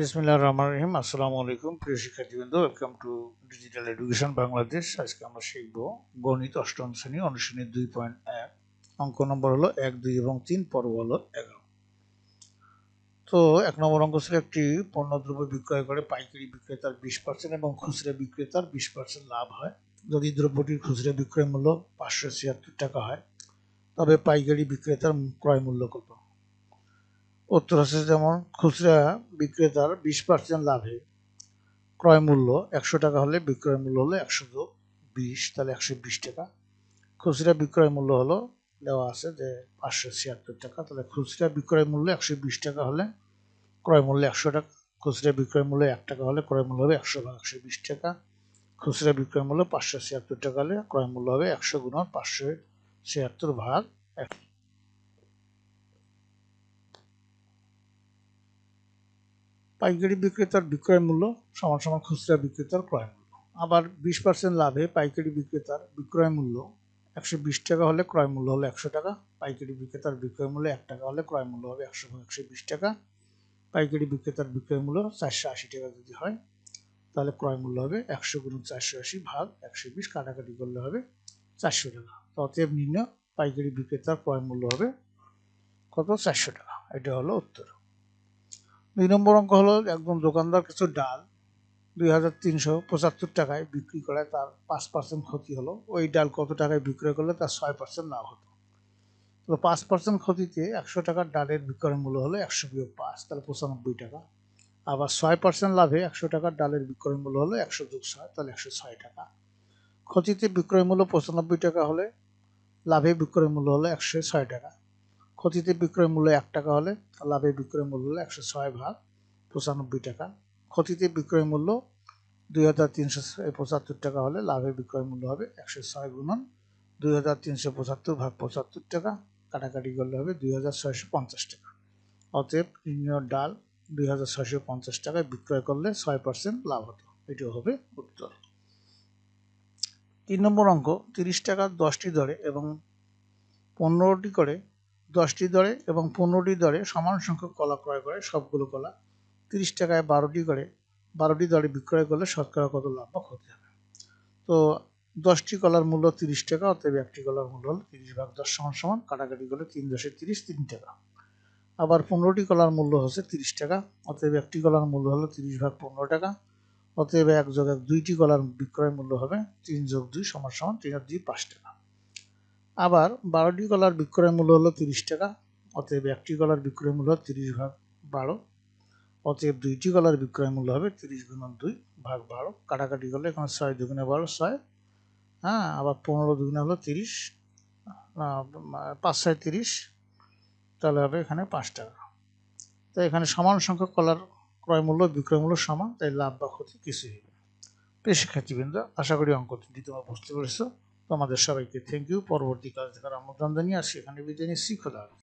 বিসমিল্লাহ রহমান রহিম। আসসালামু আলাইকুম প্রিয় শিক্ষার্থীবৃন্দ welcome to digital education Bangladesh আজকে আমরা শিখব গণিত অষ্টম শ্রেণি অনুশ্রেণী দুই পয়েন্ট এক। অঙ্ক নম্বর হলো এক, দুই এবং তিন, পর্ব হলো এগারো। তো এক নম্বর অঙ্ক ছিল একটি পণ্যদ্রব্য বিক্রয় করে পাইকারি বিক্রেতার বিশ পার্সেন্ট এবং খুচরা বিক্রেতার বিশ পার্সেন্ট লাভ হয়। যদি দ্রব্যটির খুচরা বিক্রয় মূল্য পাঁচশো ছিয়াত্তর টাকা হয়, তবে পাইকারি বিক্রেতার ক্রয় মূল্য কত? উত্তর আছে যেমন, খুচরা বিক্রেতার বিশ পার্সেন্ট লাভে ক্রয় মূল্য একশো টাকা হলে বিক্রয় মূল্য হলো একশো বিশ, তাহলে একশো বিশ টাকা। খুচরা বিক্রয় মূল্য হলো, দেওয়া আছে যে পাঁচশো ছিয়াত্তর টাকা, তাহলে খুচরা বিক্রয় মূল্য একশো বিশ টাকা হলে ক্রয় মূল্য একশো টাকা, খুচরা বিক্রয় মূল্য এক টাকা হলে ক্রয় মূল্য হবে একশো ভাগ একশো বিশ টাকা। খুচরা বিক্রয় মূল্য পাঁচশো ছিয়াত্তর টাকা হলে ক্রয় মূল্য হবে একশো গুণন পাঁচশো ছিয়াত্তর ভাগ এক পাইকারি বিক্রেতার বিক্রয় মূল্য সমান সমান খুচরা বিক্রেতার ক্রয় মূল্য। আবার বিশ পার্সেন্ট লাভে পাইকারি বিক্রেতার বিক্রয় মূল্য একশো বিশ টাকা হলে ক্রয় মূল্য হলো একশো টাকা, পাইকারি বিক্রেতার বিক্রয় মূল্য এক টাকা হলে ক্রয় মূল্য হবে একশো একশো বিশ টাকা, পাইকারি বিক্রেতার বিক্রয় মূল্য চারশো আশি টাকা যদি হয়, তাহলে ক্রয় মূল্য হবে একশো গুণ চারশো আশি ভাগ একশো বিশ, কাটাকাটি করলে হবে চারশো টাকা। অতএব নিম্ন পাইকারি বিক্রেতার ক্রয় মূল্য হবে কত? চারশো টাকা। এটা হলো উত্তর। দুই নম্বর অঙ্ক হলো একজন দোকানদার কিছু ডাল দুই হাজার তিনশো পঁচাত্তর টাকায় বিক্রি করে, তার পাঁচ পার্সেন্ট ক্ষতি হলো। ওই ডাল কত টাকায় বিক্রয় করলে তার ছয় পার্সেন্ট লাভ হতো। তো পাঁচ পার্সেন্ট ক্ষতিতে একশো টাকার ডালের বিক্রয় মূল্য হলো একশো বিয়োগ পাঁচ, তাহলে পঁচানব্বই টাকা। আবার ছয় পার্সেন্ট লাভে একশো টাকার ডালের বিক্রয় মূল্য হলো একশো যোগ ছয়, তাহলে একশো ছয় টাকা। ক্ষতিতে বিক্রয় মূল্য পঁচানব্বই টাকা হলে লাভে বিক্রয় মূল্য হলো একশো ছয় টাকা। ক্ষতিতে বিক্রয় মূল্য এক টাকা হলে, লাভে বিক্রয় মূল্য হলো একশো ছয় ভাগ, পঁচানব্বই টাকা। ক্ষতিতে বিক্রয় মূল্য দুই হাজার তিনশো পঁচাত্তর টাকা হলে, লাভে বিক্রয় মূল্য হবে একশো ছয় গুণন দুই হাজার তিনশো পঁচাত্তর ভাগ পঁচাত্তর টাকা, কাটাকাটি করলে হবে দুই হাজার ছয়শো পঞ্চাশ টাকা। অতএব ইউনিয়ন ডাল দুই হাজার ছয়শো পঞ্চাশ টাকায় বিক্রয় করলে ছয় পার্সেন্ট লাভ হতো। এটিও হবে উত্তর। তিন নম্বর অঙ্ক, তিরিশ টাকা দশটি দরে এবং পনেরোটি করে দশটি দরে এবং পনেরোটি দরে সমান সংখ্যক কলা ক্রয় করে, সবগুলো কলা তিরিশ টাকায় বারোটি করে, বারোটি দরে বিক্রয় করলে শতকরা কত লাভ বা ক্ষতি হবে? তো দশটি কলার মূল্য তিরিশ টাকা, অতএব একটি কলার মূল্য হলো তিরিশ ভাগ দশ সমান সমান, কাটাকাটি করলে তিন দশে তিরিশ, তিন টাকা। আবার পনেরোটি কলার মূল্য হচ্ছে তিরিশ টাকা, অতএব একটি কলার মূল্য হলো তিরিশ ভাগ পনেরো টাকা, অতএব এক যোগ এক দুইটি কলার বিক্রয় মূল্য হবে তিন যোগ দুই সমান সমান তিন দুই পাঁচ টাকা। আবার বারোটি কলার বিক্রয় মূল্য হলো তিরিশ টাকা, অতএব একটি কলার বিক্রয় মূল্য তিরিশ ভাগ বারো, অতএব দুইটি কলার বিক্রয় মূল্য হবে তিরিশ গুণন দুই ভাগ বারো। কাটাকাটি করলে এখানে ছয় দুগুণে বারো, ছয় হ্যাঁ আবার পনেরো দুগুণে হলো তিরিশ পাঁচ, ছয়, তিরিশ, তাহলে হবে এখানে পাঁচ টাকা। তো এখানে সমান সংখ্যক কলার ক্রয় মূল্য, বিক্রয় মূল্য সমান, তাই লাভ বা ক্ষতি কিছুই হবে প্রিয় শিক্ষার্থীবৃন্দ, আশা করি অঙ্ক তিনটি তোমরা বুঝতে পেরেছ। তোমাদের সবাইকে থ্যাংক ইউ পরবর্তী কাজ দেখার আমন্ত্রণ জানিয়ে আর সেখানে বিদায় নিচ্ছি খোদা।